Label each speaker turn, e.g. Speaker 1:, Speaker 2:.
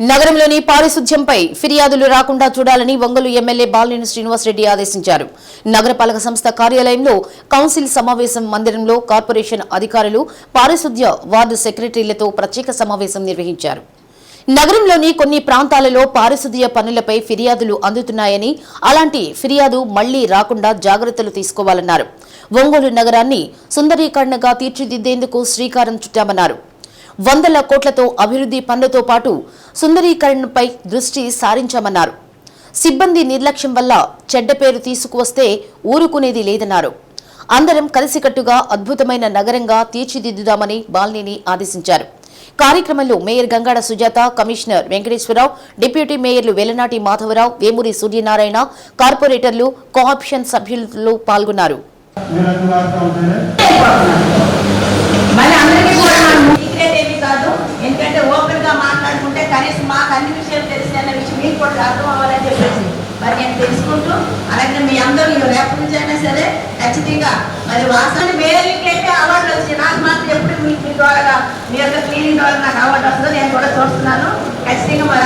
Speaker 1: నగరంలోని పారిశుధ్యంపై ఫిర్యాదులు రాకుండా చూడాలని ఒంగోలు ఎమ్మెల్యే బాలినేని శ్రీనివాసరెడ్డి ఆదేశించారు. నగరపాలక సంస్థ కార్యాలయంలో కౌన్సిల్ సమావేశం మందిరంలో కార్పొరేషన్ అధికారులు పారిశుధ్య వార్డు సెక్రటరీలతో ప్రత్యేక సమావేశం నిర్వహించారు. నగరంలోని కొన్ని ప్రాంతాలలో పారిశుధ్య పనులపై ఫిర్యాదులు అందుతున్నాయని అలాంటి ఫిర్యాదు మళ్ళీ రాకుండా జాగ్రత్తలు తీసుకోవాలన్నారు. ఒంగోలు నగరాన్ని సుందరీకరణగా తీర్చిదిద్దేందుకు శ్రీకారం చుట్టామన్నారు. వందల కోట్లతో అభివృద్ధి పనులతో పాటు సుందరీకరణపై దృష్టి సారించామన్నారు. సిబ్బంది నిర్లక్ష్యం వల్ల చెడ్డ పేరు తీసుకువస్తే ఊరుకునేది లేదన్నారు. అందరం కలిసికట్టుగా అద్భుతమైన నగరంగా తీర్చిదిద్దుదామని బాలినేని ఆదేశించారు. కార్యక్రమంలో mayor Gangada Sujatha commissioner Venkateswararao deputy మేయర్లు Velanati Madhavarao Vemuri Suryanarayana కార్పొరేటర్లు కోఆప్షన్ సభ్యులు పాల్గొన్నారు.
Speaker 2: ఎందుకంటే ఓపెన్గా మాట్లాడుకుంటే కనీసం మాకు అన్ని విషయాలు తెలిసి అన్న విషయం మీకు కూడా అర్థం అవ్వాలని చెప్పేసి మరి నేను తెలుసుకుంటూ అలాగే మీ అందరూ రేపటి నుంచి అయినా సరే ఖచ్చితంగా మరి వాసన వేరేకైతే అవార్డు వచ్చి నాకు మాత్రం ఎప్పుడు మీ ద్వారా మీ యొక్క క్లీనింగ్ ద్వారా నాకు అవార్డు వస్తుందో నేను కూడా చూస్తున్నాను. ఖచ్చితంగా మరి